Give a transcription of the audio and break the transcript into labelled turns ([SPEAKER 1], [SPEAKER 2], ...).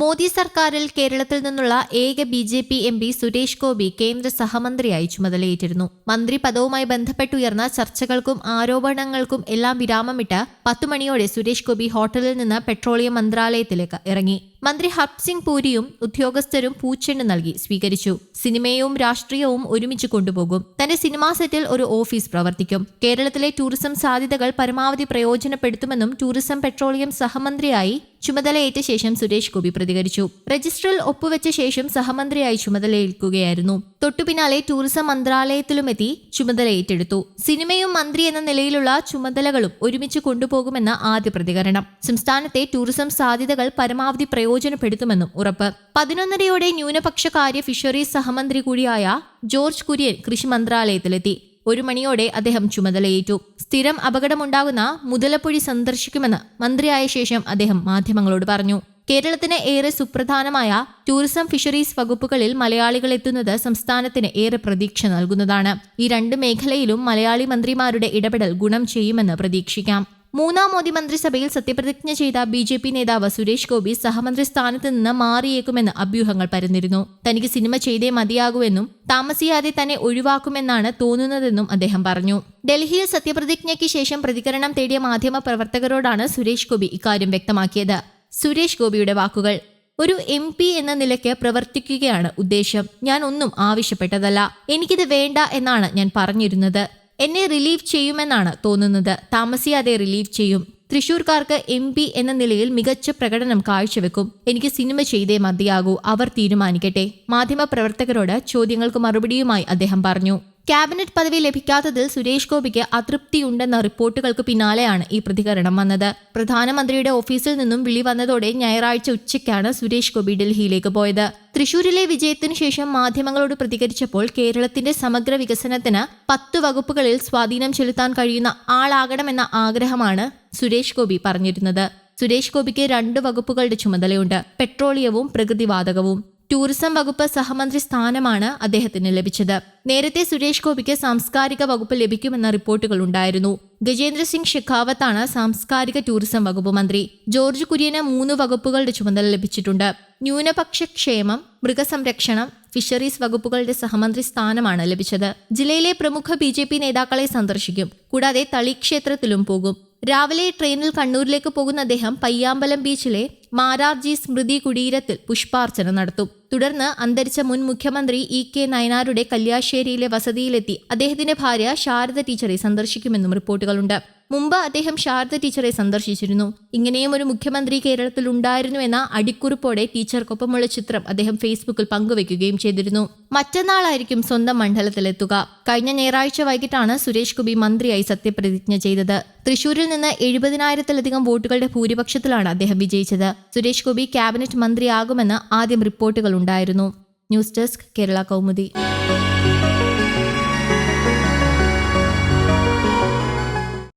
[SPEAKER 1] മോദി സർക്കാരിൽ കേരളത്തിൽ നിന്നുള്ള ഏക B J P M P Suresh Gopi കേന്ദ്ര സഹമന്ത്രിയായി ചുമതലയേറ്റിരുന്നു. മന്ത്രി പദവുമായി ബന്ധപ്പെട്ടുയർന്ന ചർച്ചകൾക്കും ആരോപണങ്ങൾക്കും എല്ലാം വിരാമമിട്ട് പത്തു മണിയോടെ സുരേഷ് ഗോപി ഹോട്ടലിൽ നിന്ന് പെട്രോളിയം മന്ത്രാലയത്തിലേക്ക് ഇറങ്ങി. മന്ത്രി ഹർസിംഗ് പൂരിയും ഉദ്യോഗസ്ഥരും പൂച്ചെണ്ട് നൽകി സ്വീകരിച്ചു. സിനിമയും രാഷ്ട്രീയവും ഒരുമിച്ച് കൊണ്ടുപോകും. തന്റെ സിനിമാ സെറ്റിൽ ഒരു ഓഫീസ് പ്രവർത്തിക്കും. കേരളത്തിലെ ടൂറിസം സാധ്യതകൾ പരമാവധി പ്രയോജനപ്പെടുത്തുമെന്നും ടൂറിസം പെട്രോളിയം സഹമന്ത്രിയായി ചുമതലയേറ്റ ശേഷം സുരേഷ് ഗോപി പ്രതികരിച്ചു. രജിസ്റ്ററിൽ ഒപ്പുവെച്ച ശേഷം സഹമന്ത്രിയായി ചുമതലയേൽക്കുകയായിരുന്നു. തൊട്ടുപിന്നാലെ ടൂറിസം മന്ത്രാലയത്തിലുമെത്തി ചുമതല ഏറ്റെടുത്തു സിനിമയും മന്ത്രി എന്ന നിലയിലുള്ള ചുമതലകളും ഒരുമിച്ച് കൊണ്ടുപോകുമെന്ന ആദ്യ പ്രതികരണം. സംസ്ഥാനത്തെ ടൂറിസം സാധ്യതകൾ പരമാവധി പ്രയോജനപ്പെടുത്തുമെന്നും ഉറപ്പ്. പതിനൊന്നരയോടെ ന്യൂനപക്ഷ കാര്യ ഫിഷറീസ് സഹമന്ത്രി കൂടിയായ ജോർജ് കുര്യൻ കൃഷി മന്ത്രാലയത്തിലെത്തി. ഒരു മണിയോടെ അദ്ദേഹം ചുമതലയേറ്റു. സ്ഥിരം അപകടമുണ്ടാകുന്ന മുതലപ്പൊഴി സന്ദർശിക്കുമെന്ന് മന്ത്രിയായ ശേഷം അദ്ദേഹം മാധ്യമങ്ങളോട് പറഞ്ഞു. കേരളത്തിന് ഏറെ സുപ്രധാനമായ ടൂറിസം ഫിഷറീസ് വകുപ്പുകളിൽ മലയാളികൾ എത്തുന്നത് സംസ്ഥാനത്തിന് ഏറെ പ്രതീക്ഷ നൽകുന്നതാണ്. ഈ രണ്ട് മേഖലയിലും മലയാളി മന്ത്രിമാരുടെ ഇടപെടൽ ഗുണം ചെയ്യുമെന്ന് പ്രതീക്ഷിക്കാം. മൂന്നാം മോദി മന്ത്രിസഭയിൽ സത്യപ്രതിജ്ഞ ചെയ്ത ബി ജെ പി നേതാവ് സുരേഷ് ഗോപി സഹമന്ത്രി സ്ഥാനത്ത് നിന്ന് മാറിയേക്കുമെന്ന് അഭ്യൂഹങ്ങൾ പരന്നിരുന്നു. തനിക്ക് സിനിമ ചെയ്തേ മതിയാകുമെന്നും താമസിയാതെ തന്നെ ഒഴിവാക്കുമെന്നാണ് തോന്നുന്നതെന്നും അദ്ദേഹം പറഞ്ഞു. ഡൽഹിയിൽ സത്യപ്രതിജ്ഞയ്ക്ക് ശേഷം പ്രതികരണം തേടിയ മാധ്യമ പ്രവർത്തകരോടാണ് സുരേഷ് ഗോപി ഇക്കാര്യം വ്യക്തമാക്കിയത്. സുരേഷ് ഗോപിയുടെ വാക്കുകൾ ഒരു എം പി എന്ന നിലയ്ക്ക് പ്രവർത്തിക്കുകയാണ് ഉദ്ദേശം. ഞാൻ ഒന്നും ആവശ്യപ്പെട്ടതല്ല. എനിക്കിത് വേണ്ട എന്നാണ് ഞാൻ പറഞ്ഞിരുന്നത്. എന്നെ റിലീവ് ചെയ്യുമെന്നാണ് തോന്നുന്നത്. താമസിയാതെ റിലീവ് ചെയ്യും. തൃശൂർക്കാർക്ക് എം പി എന്ന നിലയിൽ മികച്ച പ്രകടനം കാഴ്ചവെക്കും. എനിക്ക് സിനിമ ചെയ്തേ മതിയാകൂ. അവർ തീരുമാനിക്കട്ടെ. മാധ്യമപ്രവർത്തകരോട് ചോദ്യങ്ങൾക്ക് മറുപടിയുമായി അദ്ദേഹം പറഞ്ഞു. ക്യാബിനറ്റ് പദവി ലഭിക്കാത്തതിൽ സുരേഷ് ഗോപിക്ക് അതൃപ്തിയുണ്ടെന്ന റിപ്പോർട്ടുകൾക്ക് പിന്നാലെയാണ് ഈ പ്രതികരണം വന്നത്. പ്രധാനമന്ത്രിയുടെ ഓഫീസിൽ നിന്നും വിളി വന്നതോടെ ഞായറാഴ്ച ഉച്ചയ്ക്കാണ് സുരേഷ് ഗോപി ഡൽഹിയിലേക്ക് പോയത്. തൃശൂരിലെ വിജയത്തിനു ശേഷം മാധ്യമങ്ങളോട് പ്രതികരിച്ചപ്പോൾ കേരളത്തിന്റെ സമഗ്ര വികസനത്തിന് പത്തു വകുപ്പുകളിൽ സ്വാധീനം ചെലുത്താൻ കഴിയുന്ന ആളാകണമെന്ന ആഗ്രഹമാണ് സുരേഷ് ഗോപി പറഞ്ഞിരുന്നത്. സുരേഷ് ഗോപിക്ക് രണ്ട് വകുപ്പുകളുടെ ചുമതലയുണ്ട്. പെട്രോളിയവും പ്രകൃതിവാതകവും. ടൂറിസം വകുപ്പ് സഹമന്ത്രി സ്ഥാനമാണ് അദ്ദേഹത്തിന് ലഭിച്ചത്. നേരത്തെ സുരേഷ് ഗോപിക്ക് സാംസ്കാരിക വകുപ്പ് ലഭിക്കുമെന്ന റിപ്പോർട്ടുകൾ ഉണ്ടായിരുന്നു. ഗജേന്ദ്ര സിംഗ് ഷെഖാവത്താണ് സാംസ്കാരിക ടൂറിസം വകുപ്പ് മന്ത്രി. ജോർജ് കുര്യന് മൂന്ന് വകുപ്പുകളുടെ ചുമതല ലഭിച്ചിട്ടുണ്ട്. ന്യൂനപക്ഷ ക്ഷേമം മൃഗസംരക്ഷണം ഫിഷറീസ് വകുപ്പുകളുടെ സഹമന്ത്രി സ്ഥാനമാണ് ലഭിച്ചത്. ജില്ലയിലെ പ്രമുഖ ബി ജെ പി നേതാക്കളെ സന്ദർശിക്കും. കൂടാതെ തളി ക്ഷേത്രത്തിലും പോകും. രാവിലെ ട്രെയിനിൽ കണ്ണൂരിലേക്ക് പോകുന്ന അദ്ദേഹം പയ്യാമ്പലം ബീച്ചിലെ മാരാർജി സ്മൃതി കുടീരത്തിൽ പുഷ്പാർച്ചന നടത്തും. തുടർന്ന് അന്തരിച്ച മുൻ മുഖ്യമന്ത്രി ഇ കെ നയനാരുടെ കല്യാശ്ശേരിയിലെ വസതിയിലെത്തി. അദ്ദേഹത്തിന്റെ ഭാര്യ ശാരദ ടീച്ചറെ സന്ദർശിക്കുമെന്നും റിപ്പോർട്ടുകളുണ്ട്. മുമ്പ് അദ്ദേഹം ശാരദ ടീച്ചറെ സന്ദർശിച്ചിരുന്നു. ഇങ്ങനെയും ഒരു മുഖ്യമന്ത്രി കേരളത്തിൽ ഉണ്ടായിരുന്നു എന്ന അടിക്കുറിപ്പോടെ ടീച്ചർക്കൊപ്പമുള്ള ചിത്രം അദ്ദേഹം ഫേസ്ബുക്കിൽ പങ്കുവയ്ക്കുകയും ചെയ്തിരുന്നു. മറ്റന്നാളായിരിക്കും സ്വന്തം മണ്ഡലത്തിലെത്തുക. കഴിഞ്ഞ ഞായറാഴ്ച വൈകിട്ടാണ് സുരേഷ് ഗോപി മന്ത്രിയായി സത്യപ്രതിജ്ഞ ചെയ്തത്. തൃശൂരിൽ നിന്ന് എഴുപതിനായിരത്തിലധികം വോട്ടുകളുടെ ഭൂരിപക്ഷത്തിലാണ് അദ്ദേഹം വിജയിച്ചത്. സുരേഷ് ഗോപി ക്യാബിനറ്റ് മന്ത്രിയാകുമെന്ന് ആദ്യം റിപ്പോർട്ടുകൾ ഉണ്ടായിരുന്നു. News desk Kerala Kaumudi.